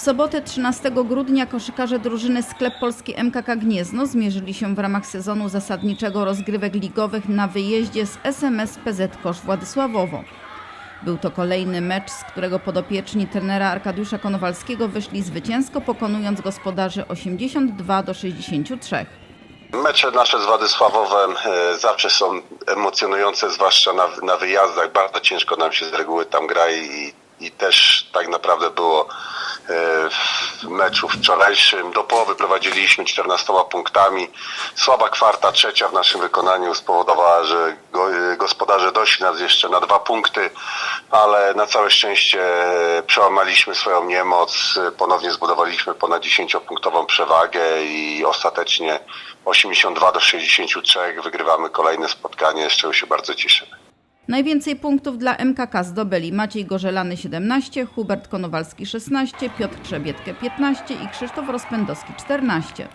W sobotę 13 grudnia koszykarze drużyny Sklep Polski MKK Gniezno zmierzyli się w ramach sezonu zasadniczego rozgrywek ligowych na wyjeździe z SMS PZ Kosz Władysławowo. Był to kolejny mecz, z którego podopieczni trenera Arkadiusza Konowalskiego wyszli zwycięsko, pokonując gospodarzy 82 do 63. Mecze nasze z Władysławowem e, zawsze są emocjonujące, zwłaszcza na, na wyjazdach. Bardzo ciężko nam się z reguły tam gra i, i też tak naprawdę było w meczu wczorajszym. Do połowy prowadziliśmy 14 punktami. Słaba kwarta trzecia w naszym wykonaniu spowodowała, że e, gospodarze doszli nas jeszcze na dwa punkty, ale na całe szczęście e, przełamaliśmy swoją niemoc, e, ponownie zbudowaliśmy ponad 10-punktową przewagę i ostatecznie 82 do 63 wygrywamy kolejne spotkanie, z czego się bardzo cieszymy. Najwięcej punktów dla MKK zdobyli Maciej Gorzelany 17, Hubert Konowalski 16, Piotr Trzebietkę 15 i Krzysztof Rozpędowski 14.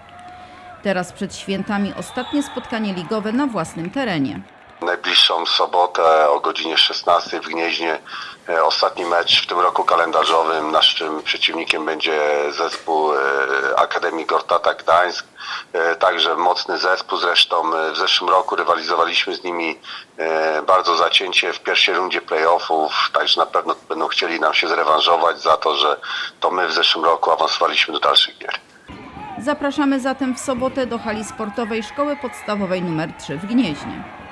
Teraz przed świętami ostatnie spotkanie ligowe na własnym terenie. Najbliższą sobotę o godzinie 16 w Gnieźnie e, ostatni mecz w tym roku kalendarzowym. Naszym przeciwnikiem będzie zespół e, Akademii Gortata Gdańsk. E, Także mocny zespół. Zresztą w zeszłym roku rywalizowaliśmy z nimi bardzo zacięcie w pierwszej rundzie playoffów. Także na pewno będą chcieli nam się zrewanżować za to, że to my w zeszłym roku awansowaliśmy do dalszych gier. Zapraszamy zatem w sobotę do hali sportowej Szkoły Podstawowej nr 3 w Gnieźnie.